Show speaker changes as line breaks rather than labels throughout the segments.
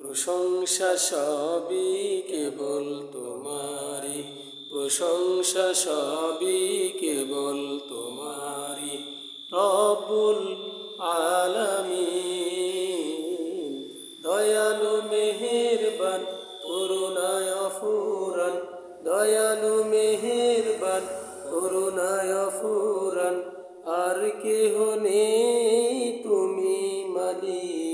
প্রশংসা সবই কেবল তোমারি প্রশংসা সবই কেবল তোমারি রব্বুল আলামিন, দয়ালু মেহেরবান, করুণায় ফুরান দয়ালু মেহেরবান, করুণায় ফুরান আর কেহ নেই তুমি মালিক।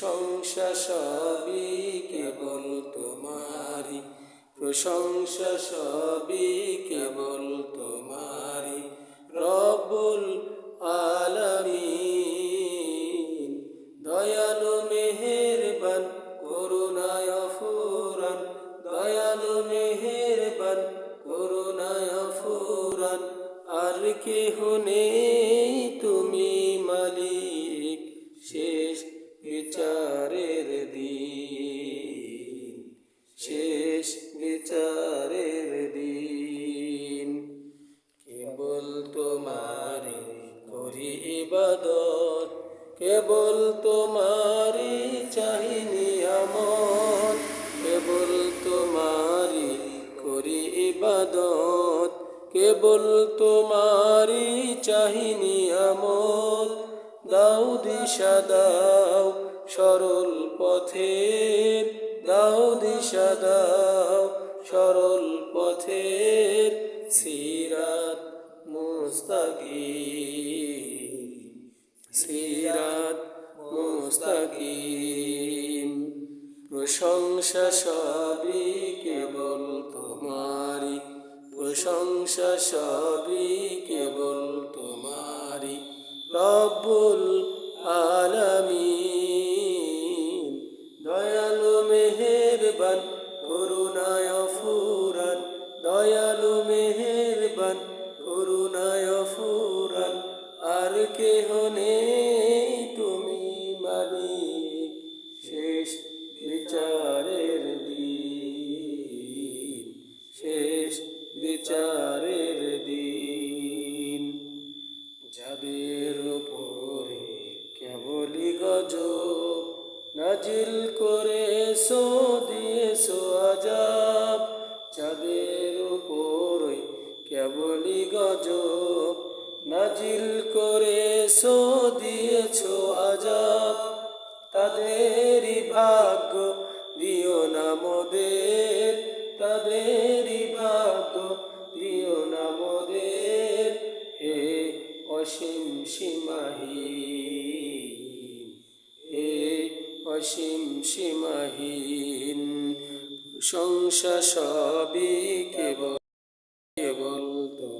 প্রশংসা সবই কেবল তোমারি প্রশংসা সবই কেবল তোমারি রব্বুল ইবাদত, কেবল তোমারি চাহিনি আমত কেবল তোমারি করি ইবাদত, কেবল তোমারি চাহিনি আমত দাও দিশা দাও সরল পথের দাও দিশা দাও সরল পথের, সিরাত মুস্তাকিম। সিরাত মুস্তাকিম। প্রশংসা সবই কেবল তোমারি প্রশংসা সবই কেবল তোমারি রব্বুল আলামিন। দয়ালু মেহেরবান, করুণায় ফুরান দয়ালু মেহেরবান, করুণায় ফুরান আর কেহ নেই বিচারের দিন, শেষ বিচারের দিন। যাদের উপরে কেবলই গজব নাজিল করে সো দিয়েছ আজাব। যাদের উপরে কেবলই গজব নাজিল করে সো দিয়েছ আজাব। তাদেরই অসীম সীমাহীন প্রশংসা সবই কেবল কেবল তোমারি।